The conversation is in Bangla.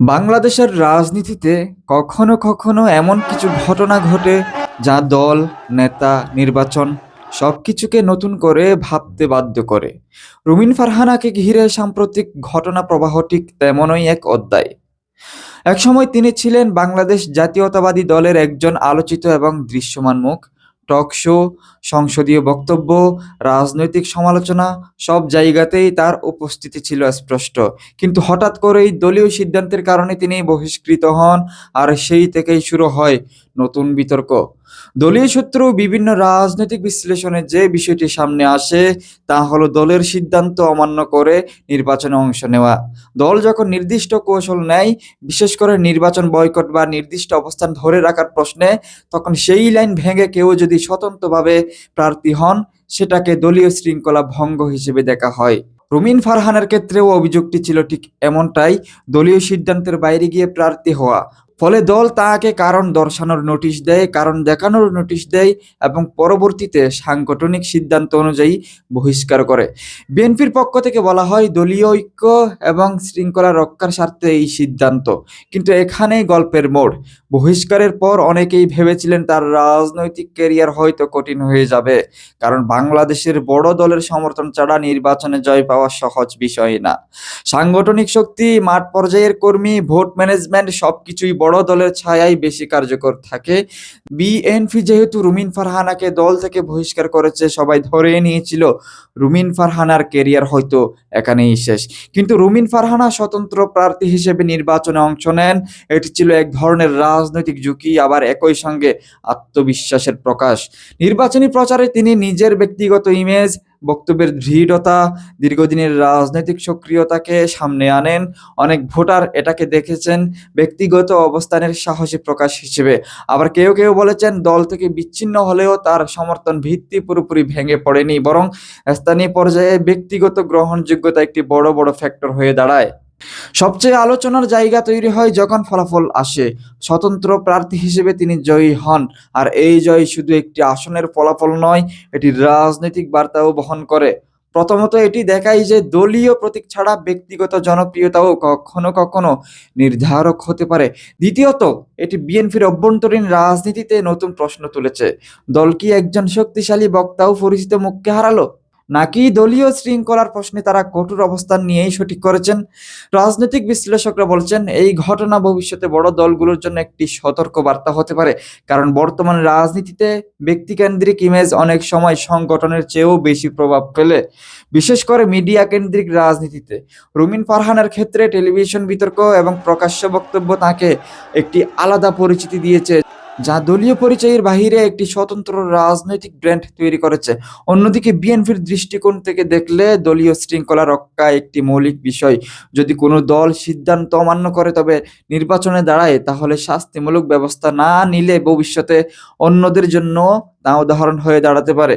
বাংলাদেশের রাজনীতিতে কখনো কখনো এমন কিছু ঘটনা ঘটে যা দল, নেতা, নির্বাচন সবকিছুকে নতুন করে ভাবতে বাধ্য করে। রুমিন ফারহানাকে ঘিরে সাম্প্রতিক ঘটনা প্রবাহ ঠিক তেমনই এক অধ্যায়। একসময় তিনি ছিলেন বাংলাদেশ জাতীয়তাবাদী দলের একজন আলোচিত এবং দৃশ্যমান মুখ। টক শো, সংসদীয় বক্তব্য, রাজনৈতিক সমালোচনা, সব জায়গাতেই তার উপস্থিতি ছিল স্পষ্ট। কিন্তু হঠাৎ করেই দলীয় সিদ্ধান্তের কারণে তিনি বহিষ্কৃত হন আর সেই থেকেই শুরু হয় নতুন বিতর্ক। দলীয় সূত্র বিভিন্ন রাজনৈতিক বিশ্লেষণে যে বিষয়টি সামনে আসে, তা হলো দলের সিদ্ধান্ত অমান্য করে নির্বাচনে অংশ নেওয়া। দল যখন নির্দিষ্ট কৌশল নেয়, বিশেষ করে নির্বাচন বয়কট বা নির্দিষ্ট অবস্থান ধরে রাখার প্রশ্নে, তখন সেই লাইন ভেঙে কেউ যদি স্বতন্ত্রভাবে প্রার্থী হন, সেটাকে দলীয় শৃঙ্খলা ভঙ্গ হিসেবে দেখা হয়। রুমিন ফারহানের ক্ষেত্রেও অভিযোগটি ছিল ঠিক এমনটাই, দলীয় সিদ্ধান্তের বাইরে গিয়ে প্রার্থী হওয়া। ফলে দল তাকে কারণ দর্শানোর নোটিশ দেয়, কারণ দেখানোর নোটিশ দেয় এবং পরবর্তীতে সাংগঠনিক সিদ্ধান্ত অনুযায়ী বহিষ্কার করে। বিএনপির পক্ষ থেকে বলা হয়, দলীয় ঐক্য এবং শৃঙ্খলা রক্ষার স্বার্থে এই সিদ্ধান্ত। কিন্তু এখানেই গল্পের মোড়। বহিষ্কারের পর অনেকেই ভেবেছিলেন তার রাজনৈতিক ক্যারিয়ার হয়তো কঠিন হয়ে যাবে। কারণ বাংলাদেশের বড় দলের সমর্থন ছাড়া নির্বাচনে জয় পাওয়া সহজ বিষয় না। সাংগঠনিক শক্তি, মাঠ পর্যায়ের কর্মী, ভোট ম্যানেজমেন্ট সবকিছুই বড় দলের ছায়াই বেশি কার্যকর থাকে। বিএনপি যেহেতু রুমিন ফারহানাকে দল থেকে বহিষ্কার করেছে, সবাই ধরে নিয়েছিল রুমিন ফারহানার কেরিয়ার হয়তো এখানেই শেষ। কিন্তু রুমিন ফারহানা স্বতন্ত্র প্রার্থী হিসেবে নির্বাচনে অংশ নেন। এটি ছিল এক ধরনের রাজনৈতিক ঝুঁকি, আবার একই সঙ্গে আত্মবিশ্বাসের প্রকাশ। নির্বাচনী প্রচারে তিনি নিজের ব্যক্তিগত ইমেজ বক্তব্যের দৃঢ়তা, দীর্ঘদিনের রাজনৈতিক সক্রিয়তাকে সামনে আনেন। অনেক ভোটার এটাকে দেখেছেন ব্যক্তিগত অবস্থানের সাহসী প্রকাশ হিসেবে। আবার কেউ কেউ বলেছেন দল থেকে বিচ্ছিন্ন হলেও তার সমর্থন ভিত্তি পুরোপুরি ভেঙে পড়েনি, বরং স্থানীয় পর্যায়ে ব্যক্তিগত গ্রহণযোগ্যতা একটি বড় বড় ফ্যাক্টর হয়ে দাঁড়ায়। সবচেয়ে আলোচনার জায়গা তৈরি হয় যখন ফলাফল আসে। স্বতন্ত্র প্রার্থী হিসেবে তিনি জয়ী হন। আর এই জয় শুধু একটি আসনের ফলাফল নয়, এটি রাজনৈতিক বার্তাও বহন করে। প্রথমত এটি দেখায় যে দলীয় প্রতীক ছাড়া ব্যক্তিগত জনপ্রিয়তাও কখনো কখনো নির্ধারক হতে পারে। দ্বিতীয়ত, এটি বিএনপির অভ্যন্তরীণ রাজনীতিতে নতুন প্রশ্ন তুলেছে। দল কি একজন শক্তিশালী বক্তা ও পরিচিত মুখকে হারালো? নাকি দলীয় শৃঙ্খলার প্রশ্নে তারা কঠোর অবস্থান নিয়েই সঠিক করেছেন? রাজনৈতিক বিশ্লেষকরা বলছেন, এই ঘটনা ভবিষ্যতে বড় দলগুলোর জন্য একটি সতর্ক বার্তা হতে পারে। কারণ বর্তমান রাজনীতিতে ব্যক্তিকেন্দ্রিক ইমেজ অনেক সময় সংগঠনের চেয়েও বেশি প্রভাব ফেলে, বিশেষ করে মিডিয়া কেন্দ্রিক রাজনীতিতে। রুমিন ফারহানের ক্ষেত্রে টেলিভিশন বিতর্ক এবং প্রকাশ্য বক্তব্য তাকে একটি আলাদা পরিচিতি দিয়েছে। যা দলীয় পরিচয়ের বাহিরে একটি স্বতন্ত্র রাজনৈতিক ব্র্যান্ড তৈরি করেছে। অন্যদিকে বিএনপির দৃষ্টিকোণ থেকে দেখলে দলীয় শৃঙ্খলা রক্ষা একটি মৌলিক বিষয়। যদি কোনো দল সিদ্ধান্ত অমান্য করে তবে নির্বাচনে দাঁড়ায়, তাহলে শাস্তিমূলক ব্যবস্থা না নিলে ভবিষ্যতে অন্যদের জন্য তা উদাহরণ হয়ে দাঁড়াতে পারে।